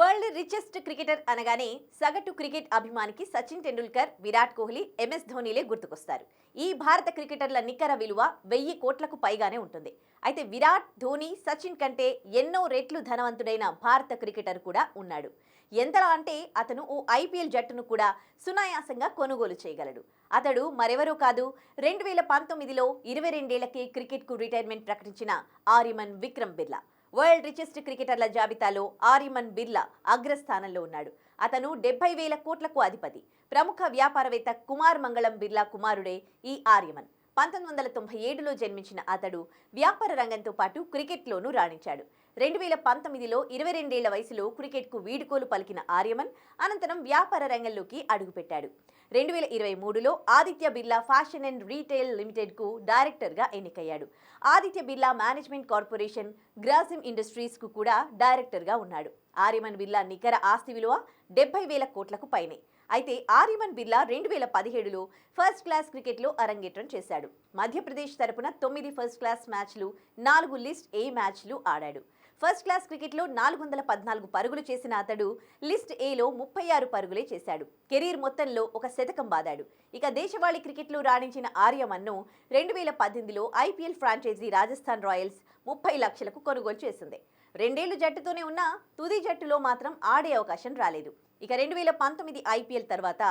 World richest cricketer అనగానే సగటు cricket అభిమానికి సచిన్ టెండూల్కర్ విరాట్ కోహ్లీ ఎంఎస్ ధోనీలే గుర్తుకొస్తారు. ఈ భారత క్రికెటర్ల నికర విలువ వెయ్యి కోట్లకు పైగానే ఉంటుంది. అయితే విరాట్ ధోని సచిన్ కంటే ఎన్నో రెట్లు ధనవంతుడైన భారత క్రికెటర్ కూడా ఉన్నాడు. ఎంతలా అంటే అతను ఓ ఐపీఎల్ జట్టును కూడా సునాయాసంగా కొనుగోలు చేయగలడు. అతడు మరెవరో కాదు రెండు వేల పంతొమ్మిదిలో ఇరవై రెండేళ్ళకే క్రికెట్కు రిటైర్మెంట్ ప్రకటించిన ఆరిమన్ విక్రమ్ బిర్లా. వరల్డ్ రిచెస్ట్ క్రికెటర్ల జాబితాలో ఆరిమన్ బిర్లా అగ్రస్థానంలో ఉన్నాడు. అతను డెబ్బై వేల కోట్లకు అధిపతి. ప్రముఖ వ్యాపారవేత్త కుమార్ మంగళం బిర్లా కుమారుడే ఈ ఆర్యమన్ పంతొమ్మిది వందల తొంభై ఏడులో జన్మించిన అతడు వ్యాపార రంగంతో పాటు క్రికెట్లోనూ రాణించాడు. రెండు వేల పంతొమ్మిదిలో ఇరవై రెండేళ్ళ వయసులో క్రికెట్కు వీడుకోలు పలికిన ఆర్యమన్ అనంతరం వ్యాపార రంగంలోకి అడుగుపెట్టాడు. రెండు వేల ఇరవై మూడులో Aditya Birla fashion and retail లిమిటెడ్కు డైరెక్టర్గా ఎన్నికయ్యాడు. ఆదిత్య బిర్లా మేనేజ్మెంట్ కార్పొరేషన్ గ్రాసిమ్ ఇండస్ట్రీస్కు కూడా డైరెక్టర్గా ఉన్నాడు. ఆర్యమన్ బిర్లా నికర ఆస్తి విలువ డెబ్బై వేల కోట్లకు పైనే. అయితే ఆర్యమన్ బిర్లా రెండు వేల పదిహేడులో ఫస్ట్ క్లాస్ క్రికెట్లో అరంగేట్రం చేశాడు. మధ్యప్రదేశ్ తరపున తొమ్మిది ఫస్ట్ క్లాస్ మ్యాచ్లు నాలుగు లిస్ట్ ఏ మ్యాచ్లు ఆడాడు. ఫస్ట్ క్లాస్ క్రికెట్లో నాలుగు వందల పద్నాలుగు పరుగులు చేసిన అతడు లిస్ట్ ఏలో ముప్పై ఆరు పరుగులే చేశాడు. కెరీర్ మొత్తంలో ఒక శతకం బాదాడు. ఇక దేశవాళీ క్రికెట్లో రాణించిన ఆర్యమన్ను రెండు వేల పద్దెనిమిదిలో ఐపీఎల్ ఫ్రాంచైజీ రాజస్థాన్ రాయల్స్ ముప్పై లక్షలకు కొనుగోలు చేసింది. రెండేళ్ళు జట్టుతోనే ఉన్న తుది జట్టులో మాత్రం ఆడే అవకాశం రాలేదు. ఇక రెండు వేల పంతొమ్మిది ఐపీఎల్ తర్వాత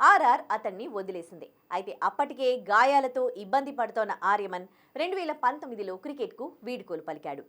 ఆర్ఆర్ అతన్ని వదిలేసింది. అయితే అప్పటికే గాయాలతో ఇబ్బంది పడుతోన్న ఆర్యమన్ రెండు వేల పంతొమ్మిదిలో క్రికెట్కు వీడుకోలు పలికాడు.